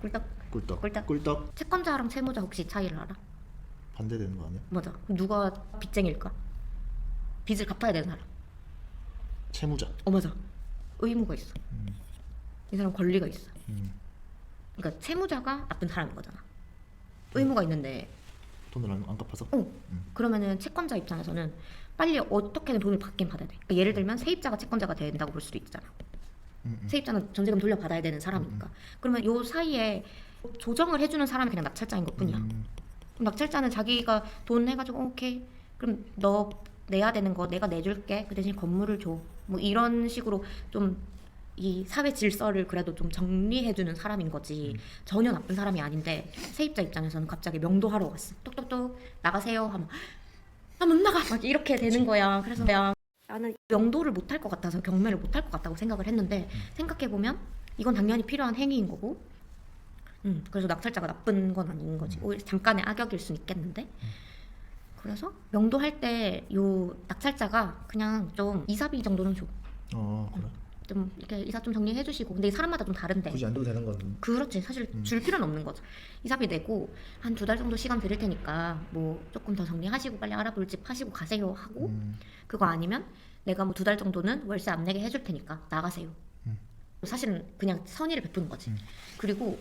꿀떡 꿀떡. 꿀떡. 꿀떡 채권자랑 채무자 혹시 차이를 알아? 반대되는 거 아니야? 맞아. 그럼 누가 빚쟁일까? 빚을 갚아야 되는 사람. 채무자. 어 맞아. 의무가 있어. 음. 이 사람 권리가 있어. 음. 그러니까 채무자가 나쁜 사람인 거잖아. 의무가 있는데, 돈을 안, 안 갚아서? 어 음. 그러면은 채권자 입장에서는 빨리 어떻게든 돈을 받긴 받아야 돼. 그러니까 예를 들면 세입자가 채권자가 된다고 볼 수도 있잖아. 음, 음. 세입자는 전세금 돌려받아야 되는 사람이니까. 그러면 요 사이에 조정을 해주는 사람이 그냥 낙찰자인 것 뿐이야. 음. 그럼 낙찰자는 자기가 돈 해가지고 어, 오케이. 그럼 너 내야 되는 거 내가 내줄게. 그 대신 건물을 줘. 뭐 이런 식으로 좀 이 사회 질서를 그래도 좀 정리해주는 사람인 거지. 전혀 나쁜 사람이 아닌데 세입자 입장에서는 갑자기 명도하러 갔어 똑똑똑. 나가세요. 하면 아못 나가. 막 이렇게 되는 거야. 그래서 야 나는 명도를 못할 것 같아서 경매를 못할 것 같다고 생각을 했는데 생각해 보면 이건 당연히 필요한 행위인 거고 음, 그래서 낙찰자가 나쁜 건 아닌 거지. 오히려 잠깐의 악역일 수는 있겠는데. 그래서 명도할 때 요 낙찰자가 그냥 좀 이사비 정도는 줘. 어 그래. 좀 이렇게 이사 좀 정리해 주시고. 근데 이 사람마다 좀 다른데. 굳이 안 줘도 되는 건 그렇지. 사실 음. 줄 필요는 없는 거죠. 이사비 내고 한 두 달 정도 시간 드릴 테니까 뭐 조금 더 정리하시고 빨리 알아볼 집 하시고 가세요 하고 음. 그거 아니면 내가 뭐 두 달 정도는 월세 안 내게 해줄 테니까 나가세요. 음. 사실은 그냥 선의를 베푸는 거지. 음. 그리고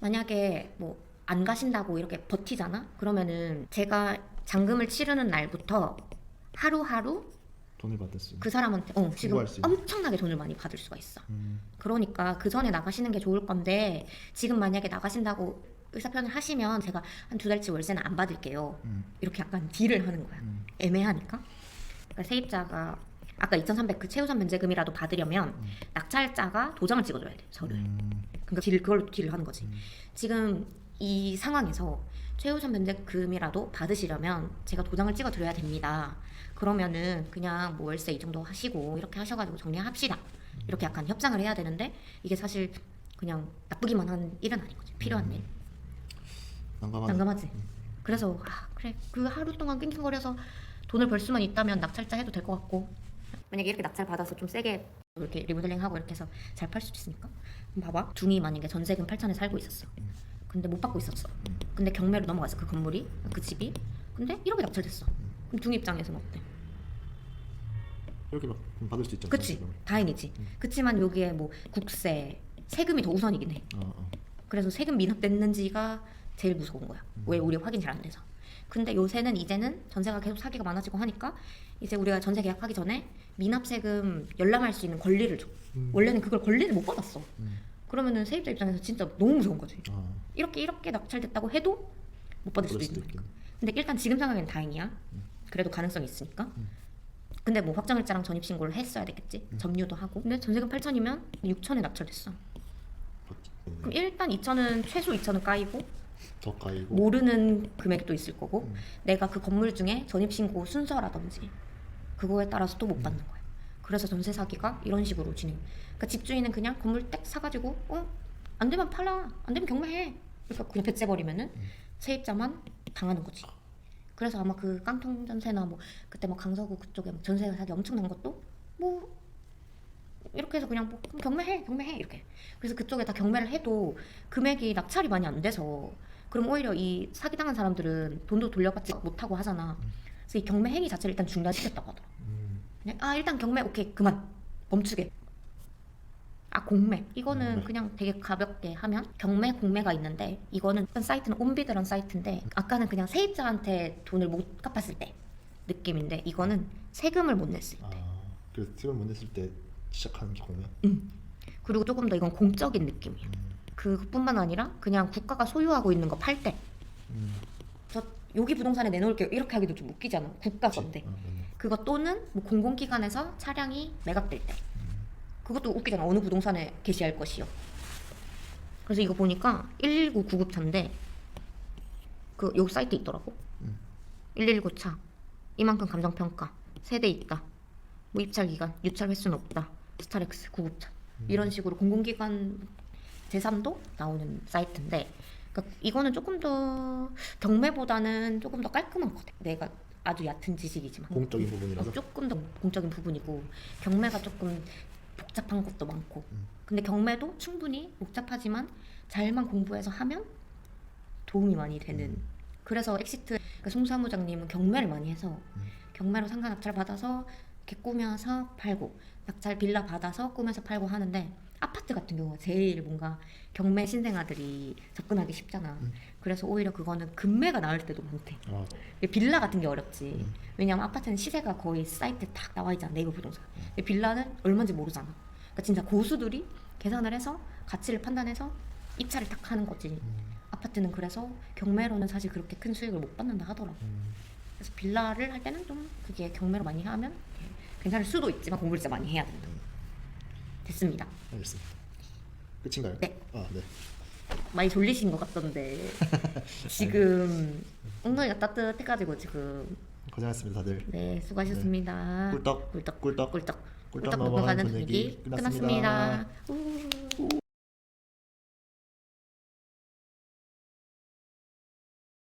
만약에 뭐 안 가신다고 이렇게 버티잖아? 그러면은 제가 잔금을 치르는 날부터 하루하루 돈을 받을 수 있는. 그 사람한테 어, 지금 청구할 수 있는. 엄청나게 돈을 많이 받을 수가 있어. 음. 그러니까 그 전에 나가시는 게 좋을 건데 지금 만약에 나가신다고 의사표현을 하시면 제가 한 두 달치 월세는 안 받을게요. 음. 이렇게 약간 딜을 하는 거야. 음. 애매하니까. 그러니까 세입자가 아까 2,300 그 최우선 면제금이라도 받으려면 음. 낙찰자가 도장을 찍어줘야 돼. 저를. 음. 그러니까 딜 그걸로 딜을 하는 거지. 음. 지금 이 상황에서 최우선 면제금이라도 받으시려면 제가 도장을 찍어 드려야 됩니다. 그러면은 그냥 뭐 월세 이 정도 하시고 이렇게 하셔가지고 정리합시다. 이렇게 약간 협상을 해야 되는데 이게 사실 그냥 나쁘기만 한 일은 아닌 거지. 필요한 일. 난감하네. 난감하지. 그래서 아, 그래 그 하루 동안 낑낑거려서 돈을 벌 수만 있다면 낙찰자 해도 될 것 같고 만약에 이렇게 낙찰 받아서 좀 세게 이렇게 리모델링 하고 이렇게 해서 잘 팔 수도 있으니까 봐봐 둥이 만약에 전세금 8천에 살고 있었어 근데 못 받고 있었어 음. 근데 경매로 넘어갔어 그 건물이 그 집이 근데 1억에 낙찰됐어 그럼 둥이 입장에서는 어때? 이렇게 막 받을 수 있잖아. 그치 지금. 다행이지 음. 그치만 여기에 뭐 국세 세금이 더 우선이긴 해 어, 어. 그래서 세금 미납됐는지가 제일 무서운 거야. 음. 왜 우리 확인 잘 안 돼서. 근데 요새는 이제는 전세가 계속 사기가 많아지고 하니까 이제 우리가 전세 계약하기 전에 미납 세금 열람할 수 있는 권리를 줘. 음. 원래는 그걸 권리를 못 받았어. 음. 그러면은 세입자 입장에서 진짜 너무 무서운 거지. 어. 이렇게 이렇게 낙찰됐다고 해도 못 받을 수도 그럴 수도 있는. 있겠네. 근데 일단 지금 상황엔 다행이야. 음. 그래도 가능성이 있으니까. 음. 근데 뭐 확정일자랑 전입 신고를 했어야 되겠지. 음. 점유도 하고. 근데 전세금 8천이면 6천에 낙찰됐어. 받- 그럼 일단 2천은 최소 2천은 까이고 더 까이고. 모르는 금액도 있을 거고 음. 내가 그 건물 중에 전입신고 순서라든지 그거에 따라서 또못 음. 받는 거야. 그래서 전세 사기가 이런 식으로 진행. 그러니까 집주인은 그냥 건물 딱 사가지고 어안 되면 팔아, 안 되면 경매해. 그러니까 그냥 배째버리면은 음. 세입자만 당하는 거지. 그래서 아마 그 깡통 전세나 뭐 그때 뭐 강서구 그쪽에 막 전세 사기 엄청난 것도 뭐 이렇게 해서 그냥 뭐 경매해, 경매해 이렇게. 그래서 그쪽에 다 경매를 해도 금액이 낙찰이 많이 안 돼서 그럼 오히려 이 사기당한 사람들은 돈도 돌려받지 못하고 하잖아. 그래서 이 경매 행위 자체를 일단 중단시켰다고 하더라. 음. 그냥 아 일단 경매 오케이 그만 멈추게. 아 공매 이거는 공매. 그냥 되게 가볍게 하면 경매 공매가 있는데 이거는 어떤 사이트는 온비드런 사이트인데 아까는 그냥 세입자한테 돈을 못 갚았을 때 느낌인데 이거는 세금을 못 냈을 때 아. 그래서 팀을 못 냈을 때 시작하는 게 공이야. 그리고 조금 더 이건 공적인 느낌이야. 음. 그뿐만 아니라 그냥 국가가 소유하고 있는 거 팔 때 음. 저 여기 부동산에 내놓을게요 이렇게 하기도 좀 웃기잖아 국가? 건데 어, 맞네. 그거 또는 뭐 공공기관에서 차량이 매각될 때. 그것도 웃기잖아. 어느 부동산에 게시할 것이요. 그래서 이거 보니까 119 구급차인데 그요 사이트 있더라고. 음. 119 차. 이만큼 감정평가. 세대 있다. 뭐 입찰 기간. 유찰 횟수는 없다. 스타렉스 구급차. 이런 식으로 공공기관 재산도 나오는 사이트인데 그러니까 이거는 조금 더 경매보다는 조금 더 깔끔한 것 같아. 내가 아주 얕은 지식이지만 공적인 부분이라서. 어, 조금 더 공적인 부분이고 경매가 조금 복잡한 것도 많고 음. 근데 경매도 충분히 복잡하지만 잘만 공부해서 하면 도움이 많이 되는. 그래서 엑시트 그송 사무장님은 경매를 많이 해서 음. 경매로 상가 낙찰 받아서 이렇게 꾸며서 팔고 낙찰 빌라 받아서 꾸며서 팔고 하는데 아파트 같은 경우가 제일 뭔가 경매 신생아들이 접근하기 쉽잖아. 음. 그래서 오히려 그거는 금매가 나을 때도 많대. 아, 빌라 같은 게 어렵지. 음. 왜냐면 아파트는 시세가 거의 사이트에 딱 나와 있잖아. 네이버 부동산. 근데 빌라는 얼마인지 모르잖아. 그러니까 진짜 고수들이 계산을 해서 가치를 판단해서 입찰을 딱 하는 거지. 음, 아파트는 그래서 경매로는 사실 그렇게 큰 수익을 못 받는다 하더라고. 음. 그래서 빌라를 할 때는 좀 그게 경매로 많이 하면 괜찮을 수도 있지만 공부를 진짜 많이 해야 된다. 됐습니다. 알겠습니다. 끝인가요? 네. 아, 네. 많이 졸리신 것 같던데 지금 엉덩이가 따뜻해가지고 지금 고생하셨습니다, 다들. 네 수고하셨습니다. 꿀떡, 꿀떡 꿀떡, 꿀떡 꿀떡 꿀떡 넘어가는 분위기 끝났습니다. 끝났습니다. 우.